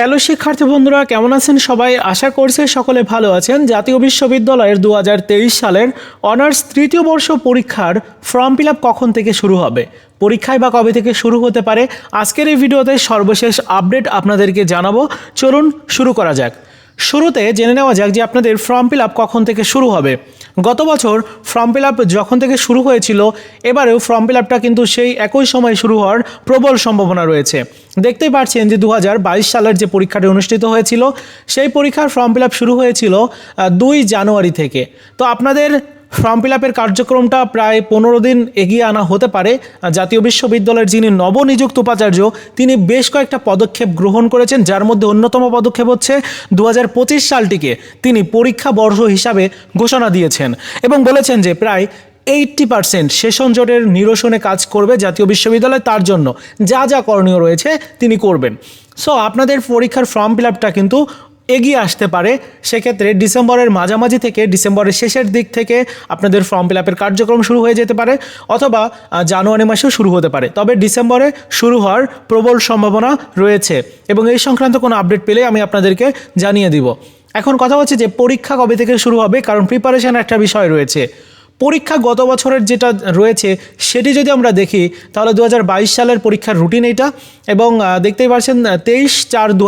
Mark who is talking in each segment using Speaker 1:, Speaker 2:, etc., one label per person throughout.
Speaker 1: Hello শিক্ষার্থী বন্ধুরা, কেমন আছেন সবাই? আশা করছে সকলে ভালো আছেন। জাতীয় বিশ্ববিদ্যালয়ের দু হাজার তেইশ সালের অনার্স তৃতীয় বর্ষ পরীক্ষার ফর্ম ফিল কখন থেকে শুরু হবে? পরীক্ষায় বা কবে থেকে শুরু হতে পারে? আজকের এই ভিডিওতে সর্বশেষ আপডেট আপনাদেরকে জানাব। চলুন শুরু করা যাক। শুরুতে জেনে নেওয়া যাক যে আপনাদের ফর্ম ফিল আপ কখন থেকে শুরু হবে। গত বছর ফর্ম ফিল আপ যখন থেকে শুরু হয়েছিল, এবারেও ফর্ম ফিল আপটা কিন্তু সেই একই সময় শুরু হওয়ার প্রবল সম্ভাবনা রয়েছে। দেখতেই পাচ্ছেন যে দু হাজার বাইশ সালের যে পরীক্ষাটি অনুষ্ঠিত হয়েছিল, সেই পরীক্ষার ফর্ম ফিল আপ শুরু হয়েছিল দুই জানুয়ারি থেকে। তো আপনাদের ফর্ম ফিল আপের কার্যক্রমটা প্রায় পনেরো দিন এগিয়ে আনা হতে পারে। জাতীয় বিশ্ববিদ্যালয়ের যিনি নবনিযুক্ত উপাচার্য, তিনি বেশ কয়েকটা পদক্ষেপ গ্রহণ করেছেন, যার মধ্যে অন্যতম পদক্ষেপ হচ্ছে দু হাজার পঁচিশ সালটিকে তিনি পরীক্ষা বর্ষ হিসাবে ঘোষণা দিয়েছেন এবং বলেছেন যে প্রায় এইট্টি পার্সেন্ট সেশন জটের নিরসনে কাজ করবে জাতীয় বিশ্ববিদ্যালয়, তার জন্য যা যা করণীয় রয়েছে তিনি করবেন। সো আপনাদের পরীক্ষার ফর্ম ফিল আপটা কিন্তু এগিয়ে আসতে পারে, সেক্ষেত্রে ডিসেম্বরের মাঝামাঝি থেকে ডিসেম্বরের শেষের দিক থেকে আপনাদের ফর্ম ফিল আপের কার্যক্রম শুরু হয়ে যেতে পারে অথবা জানুয়ারি মাসেও শুরু হতে পারে। তবে ডিসেম্বরে শুরু হওয়ার প্রবল সম্ভাবনা রয়েছে এবং এই সংক্রান্ত কোনো আপডেট পেলে আমি আপনাদেরকে জানিয়ে দিব। এখন কথা হচ্ছে যে পরীক্ষা কবে থেকে শুরু হবে, কারণ প্রিপারেশান একটা বিষয় রয়েছে। পরীক্ষা গত বছরের যেটা রয়েছে, সেটি যদি আমরা দেখি, তাহলে দু হাজার বাইশ সালের পরীক্ষার রুটিন এটা এবং দেখতেই পাচ্ছেন তেইশ চার দু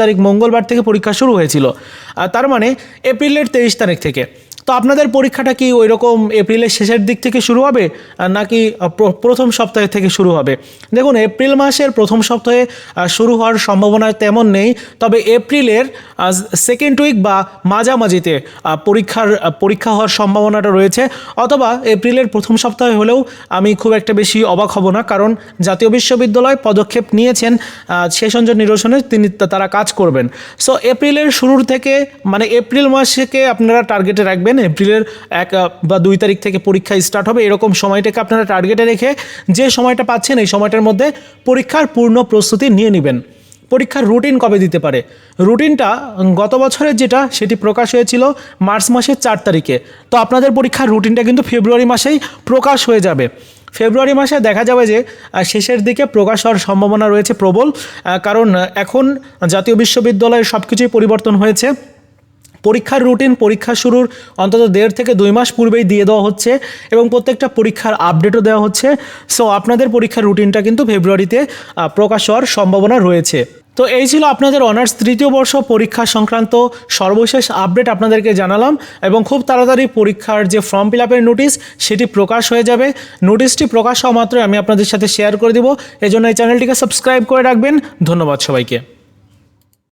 Speaker 1: তারিখ মঙ্গলবার থেকে পরীক্ষা শুরু হয়েছিল। তার মানে এপ্রিলের তেইশ তারিখ থেকে। তো আপনাদের পরীক্ষাটা কি ওই রকম এপ্রিলের শেষের দিক থেকে শুরু হবে নাকি প্র- প্রথম সপ্তাহ থেকে শুরু হবে? দেখুন, এপ্রিল মাসের প্রথম সপ্তাহে শুরু হওয়ার সম্ভাবনা তেমন নেই, তবে এপ্রিলের সেকেন্ড উইক বা মাঝামাঝিতে পরীক্ষার পরীক্ষা হওয়ার সম্ভাবনাটা রয়েছে, অথবা এপ্রিলের প্রথম সপ্তাহে হলেও আমি খুব একটা বেশি অবাক হব না, কারণ জাতীয় বিশ্ববিদ্যালয় পদক্ষেপ নিয়েছেন সেশনজন নিরসনে তিনি তারা কাজ করবেন। সো এপ্রিলের শুরুর থেকে মানে এপ্রিল মাসকে আপনারা টার্গেটে রাখবেন এপ্রিলের এক বা দুই তারিখ থেকে পরীক্ষা স্টার্ট হবে। এরকম সময়টাকে আপনারা টার্গেটে রেখে যে সময়টা পাচ্ছেন, এই সময়টার মধ্যে পরীক্ষার পূর্ণ প্রস্তুতি নিয়ে নেবেন। পরীক্ষার রুটিন কবে দিতে পারে? রুটিনটা গত বছরের যেটা, সেটি প্রকাশ হয়েছিল মার্চ মাসের চার তারিখে। তো আপনাদের পরীক্ষার রুটিনটা কিন্তু ফেব্রুয়ারি মাসেই প্রকাশ হয়ে যাবে। ফেব্রুয়ারি মাসে দেখা যাবে যে শেষের দিকে প্রকাশ হওয়ার সম্ভাবনা রয়েছে প্রবল কারণ এখন জাতীয় বিশ্ববিদ্যালয়ের সব কিছুই পরিবর্তন হয়েছে। পরীক্ষার রুটিন, পরীক্ষা শুরুর অন্তত দেড় থেকে দুই মাস পূর্বেই দিয়ে দেওয়া হচ্ছে এবং প্রত্যেকটা পরীক্ষার আপডেটও দেওয়া হচ্ছে। সো আপনাদের পরীক্ষার রুটিনটা কিন্তু ফেব্রুয়ারিতে প্রকাশ হওয়ার সম্ভাবনা রয়েছে। তো এই ছিল আপনাদের অনার্স তৃতীয় বর্ষ পরীক্ষা সংক্রান্ত সর্বশেষ আপডেট আপনাদেরকে জানালাম এবং খুব তাড়াতাড়ি পরীক্ষার যে ফর্ম ফিল আপের নোটিশ, সেটি প্রকাশ হয়ে যাবে। নোটিশটি প্রকাশ হওয়া মাত্রই আমি আপনাদের সাথে শেয়ার করে দিব। এজন্য এই চ্যানেলটিকে সাবস্ক্রাইব করে রাখবেন। ধন্যবাদ সবাইকে।